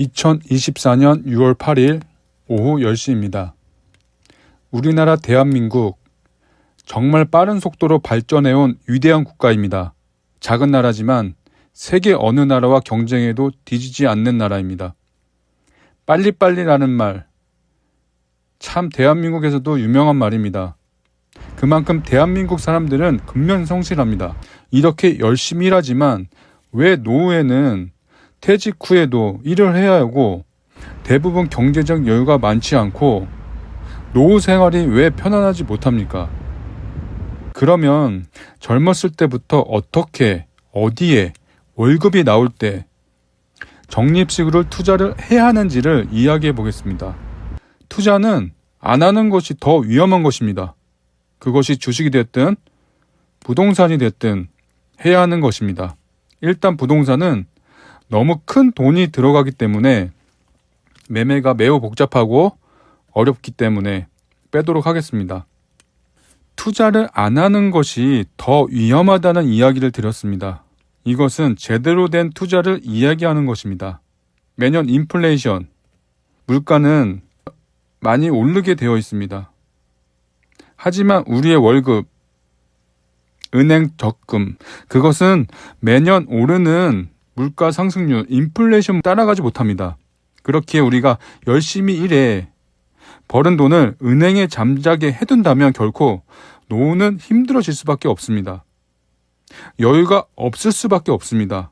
2024년 6월 8일 오후 10시입니다. 우리나라 대한민국 정말 빠른 속도로 발전해온 위대한 국가입니다. 작은 나라지만 세계 어느 나라와 경쟁해도 뒤지지 않는 나라입니다. 빨리빨리라는 말, 참 대한민국에서도 유명한 말입니다. 그만큼 대한민국 사람들은 근면성실합니다. 이렇게 열심히 일하지만 왜 노후에는 퇴직 후에도 일을 해야 하고 대부분 경제적 여유가 많지 않고 노후 생활이 왜 편안하지 못합니까? 그러면 젊었을 때부터 어떻게, 어디에, 월급이 나올 때 적립식으로 투자를 해야 하는지를 이야기해 보겠습니다. 투자는 안 하는 것이 더 위험한 것입니다. 그것이 주식이 됐든 부동산이 됐든 해야 하는 것입니다. 일단 부동산은 너무 큰 돈이 들어가기 때문에 매매가 매우 복잡하고 어렵기 때문에 빼도록 하겠습니다. 투자를 안 하는 것이 더 위험하다는 이야기를 드렸습니다. 이것은 제대로 된 투자를 이야기하는 것입니다. 매년 인플레이션, 물가는 많이 오르게 되어 있습니다. 하지만 우리의 월급, 은행 적금, 그것은 매년 오르는 물가 상승률, 인플레이션 따라가지 못합니다. 그렇기에 우리가 열심히 일해 벌은 돈을 은행에 잠자게 해둔다면 결코 노후는 힘들어질 수밖에 없습니다. 여유가 없을 수밖에 없습니다.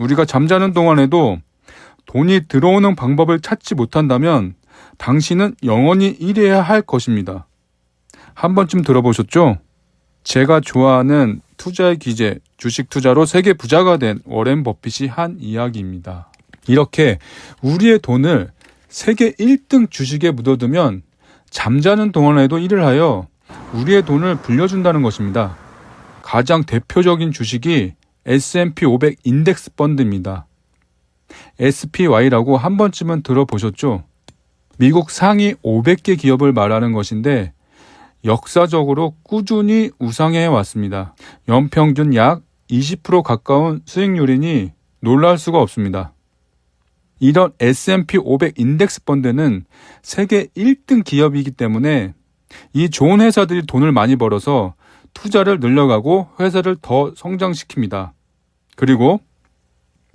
우리가 잠자는 동안에도 돈이 들어오는 방법을 찾지 못한다면 당신은 영원히 일해야 할 것입니다. 한 번쯤 들어보셨죠? 제가 좋아하는 투자의 기재, 주식 투자로 세계 부자가 된 워렌 버핏이 한 이야기입니다. 이렇게 우리의 돈을 세계 1등 주식에 묻어두면 잠자는 동안에도 일을 하여 우리의 돈을 불려준다는 것입니다. 가장 대표적인 주식이 S&P 500 인덱스 펀드입니다. SPY라고 한 번쯤은 들어보셨죠? 미국 상위 500개 기업을 말하는 것인데 역사적으로 꾸준히 우상해 왔습니다. 연평균 약 20% 가까운 수익률이니 놀랄 수가 없습니다. 이런 S&P 500 인덱스 펀드는 세계 1등 기업이기 때문에 이 좋은 회사들이 돈을 많이 벌어서 투자를 늘려가고 회사를 더 성장시킵니다. 그리고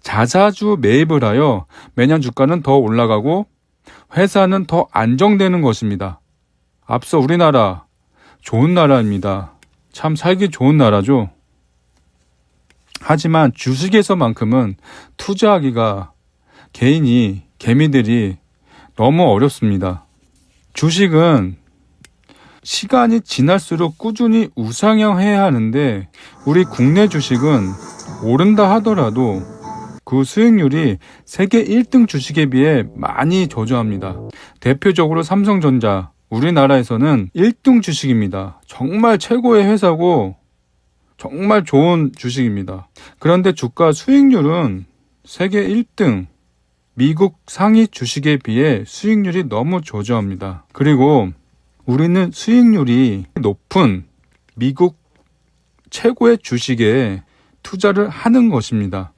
자사주 매입을 하여 매년 주가는 더 올라가고 회사는 더 안정되는 것입니다. 앞서 우리나라 좋은 나라입니다. 참 살기 좋은 나라죠. 하지만 주식에서만큼은 투자하기가 개인이, 개미들이 너무 어렵습니다. 주식은 시간이 지날수록 꾸준히 우상향해야 하는데 우리 국내 주식은 오른다 하더라도 그 수익률이 세계 1등 주식에 비해 많이 저조합니다. 대표적으로 삼성전자, 우리나라에서는 1등 주식입니다. 정말 최고의 회사고 정말 좋은 주식입니다. 그런데 주가 수익률은 세계 1등 미국 상위 주식에 비해 수익률이 너무 저조합니다. 그리고 우리는 수익률이 높은 미국 최고의 주식에 투자를 하는 것입니다.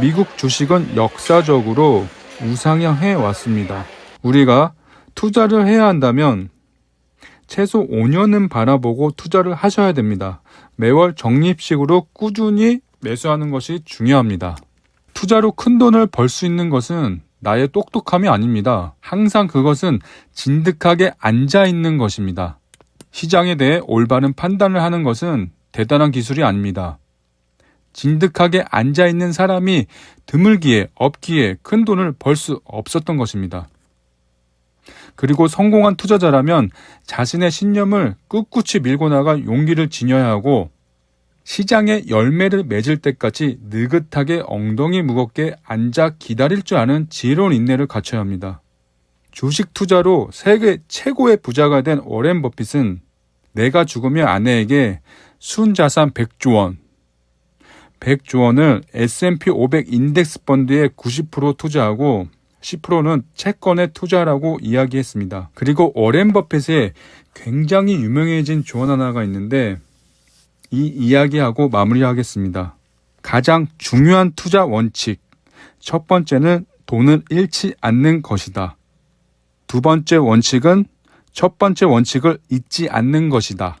미국 주식은 역사적으로 우상향해 왔습니다. 우리가 투자를 해야 한다면 최소 5년은 바라보고 투자를 하셔야 됩니다. 매월 적립식으로 꾸준히 매수하는 것이 중요합니다. 투자로 큰 돈을 벌 수 있는 것은 나의 똑똑함이 아닙니다. 항상 그것은 진득하게 앉아 있는 것입니다. 시장에 대해 올바른 판단을 하는 것은 대단한 기술이 아닙니다. 진득하게 앉아 있는 사람이 드물기에 없기에 큰 돈을 벌 수 없었던 것입니다. 그리고 성공한 투자자라면 자신의 신념을 꿋꿋이 밀고 나갈 용기를 지녀야 하고 시장에 열매를 맺을 때까지 느긋하게 엉덩이 무겁게 앉아 기다릴 줄 아는 지혜로운 인내를 갖춰야 합니다. 주식 투자로 세계 최고의 부자가 된 워렌 버핏은 내가 죽으면 아내에게 순자산 100조 원, 100조 원을 S&P 500 인덱스 펀드에 90% 투자하고 10%는 채권에 투자라고 이야기했습니다. 그리고 워렌 버핏의 굉장히 유명해진 조언 하나가 있는데 이 이야기하고 마무리하겠습니다. 가장 중요한 투자 원칙. 첫 번째는 돈을 잃지 않는 것이다. 두 번째 원칙은 첫 번째 원칙을 잊지 않는 것이다.